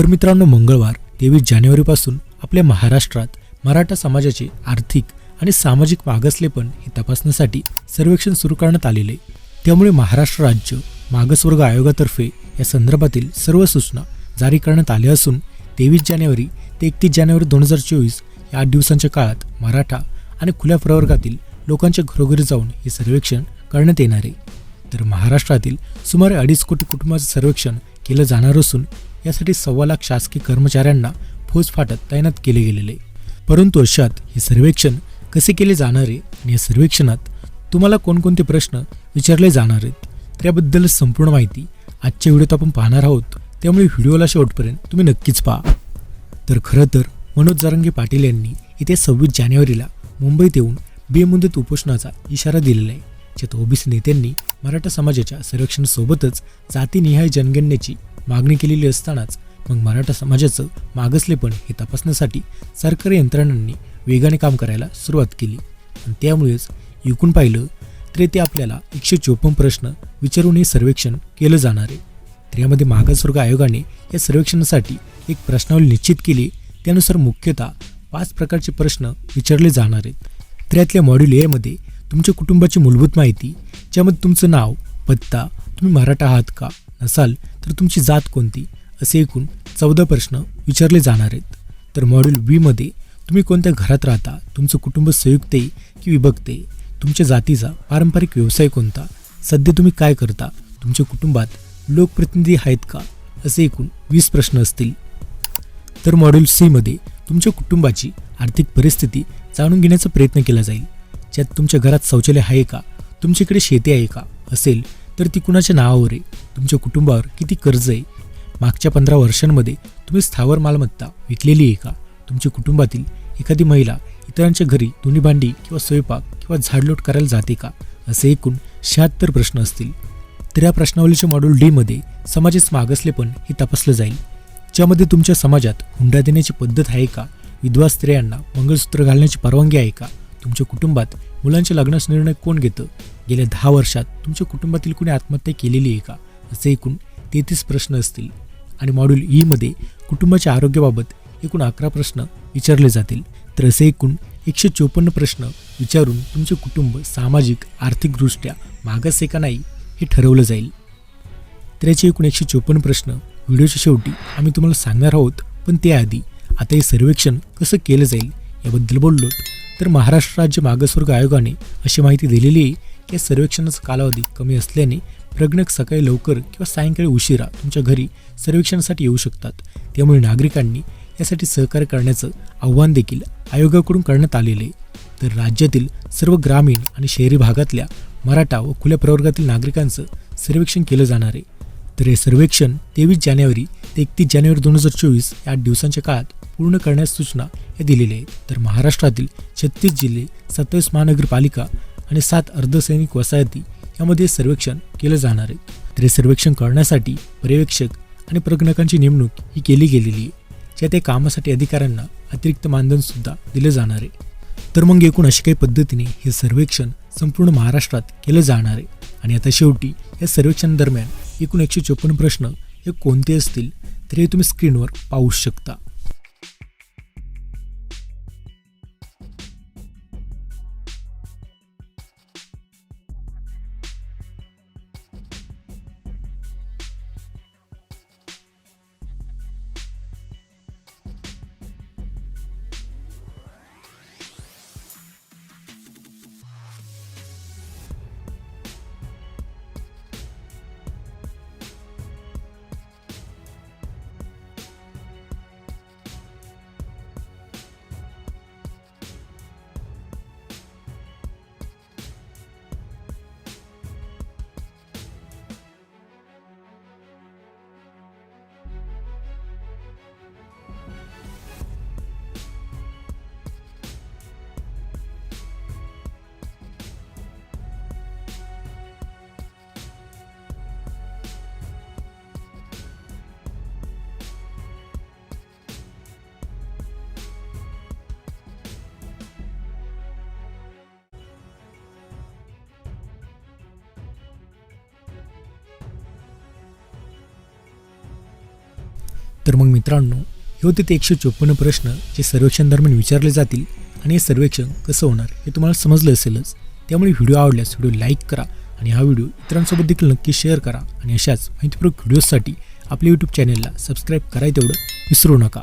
तर मित्रांनो मंगळवार तेवीस जानेवारीपासून आपल्या महाराष्ट्रात मराठा समाजाचे आर्थिक आणि सामाजिक मागासलेपण हे तपासण्यासाठी सर्वेक्षण सुरू करण्यात आलेले आहे. त्यामुळे महाराष्ट्र राज्य मागासवर्ग आयोगातर्फे या संदर्भातील सर्व सूचना जारी करण्यात आल्या असून तेवीस जानेवारी ते एकतीस जानेवारी दोन हजार चोवीस या आठ दिवसांच्या काळात मराठा आणि खुल्या प्रवर्गातील लोकांच्या घरोघरी जाऊन हे सर्वेक्षण करण्यात येणार आहे तर महाराष्ट्रातील सुमारे अडीच कोटी कुटुंबाचं सर्वेक्षण केलं जाणार असून यासाठी सव्वा लाख शासकीय कर्मचाऱ्यांना फौज फाटत तैनात केले गेलेले. आहे. परंतु अशात हे सर्वेक्षण कसे केले जाणार आहे आणि या सर्वेक्षणात तुम्हाला कोणकोणते प्रश्न विचारले जाणार आहेत तर याबद्दल संपूर्ण माहिती आजच्या व्हिडिओत आपण पाहणार आहोत. त्यामुळे व्हिडिओला शेवटपर्यंत तुम्ही नक्कीच पहा. तर खरं तर मनोज जारंगे पाटील यांनी येत्या सव्वीस जानेवारीला मुंबईत येऊन बेमुदत उपोषणाचा इशारा दिलेला आहे. ज्यात ओबीसी नेत्यांनी मराठा समाजाच्या संरक्षणासोबतच जातीनिहाय जनगणनेची मागणी केलेली असतानाच मग मराठा समाजाचं मागासलेपण हे तपासण्यासाठी सरकारी यंत्रणांनी वेगाने काम करायला सुरुवात केली. आणि त्यामुळेच एकूण पाहिलं तर ते आपल्याला एकशे चोपन्न प्रश्न विचारून हे सर्वेक्षण केलं जाणार आहे. तर यामध्ये मागासवर्ग आयोगाने या सर्वेक्षणासाठी एक प्रश्नावली निश्चित केली. त्यानुसार मुख्यतः पाच प्रकारचे प्रश्न विचारले जाणार आहेत. तर मॉड्यूल एमध्ये तुमच्या कुटुंबाची मूलभूत माहिती ज्यामध्ये तुमचं नाव पत्ता तुम्ही मराठा आहात का नसाल तर तुमची जात कोणती? असे एकूण चौदा प्रश्न विचारले जाणार आहेत. तर मॉड्यूल बीमध्ये तुम्ही कोणत्या घरात राहता? तुमचं कुटुंब संयुक्त आहे की विभक्त आहे? तुमच्या जातीचा पारंपरिक व्यवसाय कोणता? सध्या तुम्ही काय करता? तुमच्या कुटुंबात लोकप्रतिनिधी आहेत का? असे एकूण वीस प्रश्न असतील. तर मॉड्यूल सीमध्ये तुमच्या कुटुंबाची आर्थिक परिस्थिती जाणून घेण्याचा प्रयत्न केला जाईल. ज्यात तुमच्या घरात शौचालय आहे का? तुमच्याकडे शेती आहे का? असेल तर ती कुणाच्या नावावर आहे? तुमच्या कुटुंबावर किती कर्ज आहे? मागच्या पंधरा वर्षांमध्ये तुम्ही स्थावर मालमत्ता विकलेली आहे का? तुमच्या कुटुंबातील एखादी महिला इतरांच्या घरी दोन्ही भांडी किंवा स्वयंपाक किंवा झाडलोट करायला जाते का? असे एकूण शहात्तर प्रश्न असतील. तर या प्रश्नावलीच्या मॉड्यूल डीमध्ये समाजाचे मागासलेपण हे तपासलं जाईल. ज्यामध्ये तुमच्या समाजात हुंडा देण्याची पद्धत आहे का? विधवा स्त्रियांना मंगळसूत्र घालण्याची परवानगी आहे का? तुमच्या कुटुंबात मुलांच्या लग्नाचा निर्णय कोण घेतं? गेल्या दहा वर्षात तुमच्या कुटुंबातील कुणी आत्महत्या केलेली आहे का? असे एकूण तेहतीस प्रश्न असतील. आणि मॉड्यूल ईमध्ये e कुटुंबाच्या आरोग्याबाबत एकूण अकरा प्रश्न विचारले जातील. तर असे एकूण एकशे चोपन्न प्रश्न विचारून तुमचे कुटुंब सामाजिक आर्थिकदृष्ट्या मागास आहे का नाही हे ठरवलं जाईल. तर याचे एकूण एकशे चोपन्न प्रश्न व्हिडिओच्या शेवटी आम्ही तुम्हाला सांगणार आहोत. पण त्याआधी आता हे सर्वेक्षण कसं केलं जाईल याबद्दल बोललो. तर महाराष्ट्र राज्य मागासवर्ग आयोगाने अशी माहिती दिलेली आहे. की या सर्वेक्षणाचा कालावधी कमी असल्याने प्रज्ञक सकाळी लवकर किंवा सायंकाळी उशिरा तुमच्या घरी सर्वेक्षणासाठी येऊ शकतात. त्यामुळे नागरिकांनी यासाठी सहकार्य करण्याचं आव्हान देखील आयोगाकडून करण्यात आलेले आहे. तर राज्यातील सर्व ग्रामीण आणि शहरी भागातल्या मराठा व खुल्या प्रवर्गातील नागरिकांचं सर्वेक्षण केलं जाणार आहे. तर हे सर्वेक्षण तेवीस जानेवारी ते एकतीस जानेवारी दोन हजार चोवीस या आठ दिवसांच्या काळात पूर्ण करण्यास सूचना हे दिलेले आहेत. तर महाराष्ट्रातील छत्तीस जिल्हे सत्तावीस महानगरपालिका आणि सात अर्धसैनिक वसाहती यामध्ये सर्वेक्षण केलं जाणार आहे. तर हे सर्वेक्षण करण्यासाठी पर्यवेक्षक आणि प्रज्ञकांची नेमणूक ही केली गेलेली आहे. ज्या त्या कामासाठी अधिकाऱ्यांना अतिरिक्त मानधनसुद्धा दिलं जाणार आहे. तर मग एकूण अशी काही पद्धतीने हे सर्वेक्षण संपूर्ण महाराष्ट्रात केलं जाणार आहे. आणि आता शेवटी या सर्वेक्षणादरम्यान एकूण एकशे चोपन्न प्रश्न हे कोणते असतील तर हे तुम्ही स्क्रीनवर पाहू शकता. तर मग मित्रांनो हे होते ते एकशे चोपन्न प्रश्न जे सर्वेक्षण दरम्यान विचारले जातील आणि हे सर्वेक्षण कसं होणार हे तुम्हाला समजलं असेलच. त्यामुळे व्हिडिओ आवडल्यास व्हिडिओ लाईक करा आणि हा व्हिडिओ इतरांसोबत देखील नक्की शेअर करा आणि अशाच माहितीपूर्वक व्हिडिओजसाठी आपल्या यूट्यूब चॅनेलला सबस्क्राईब कराय तेवढं विसरू नका.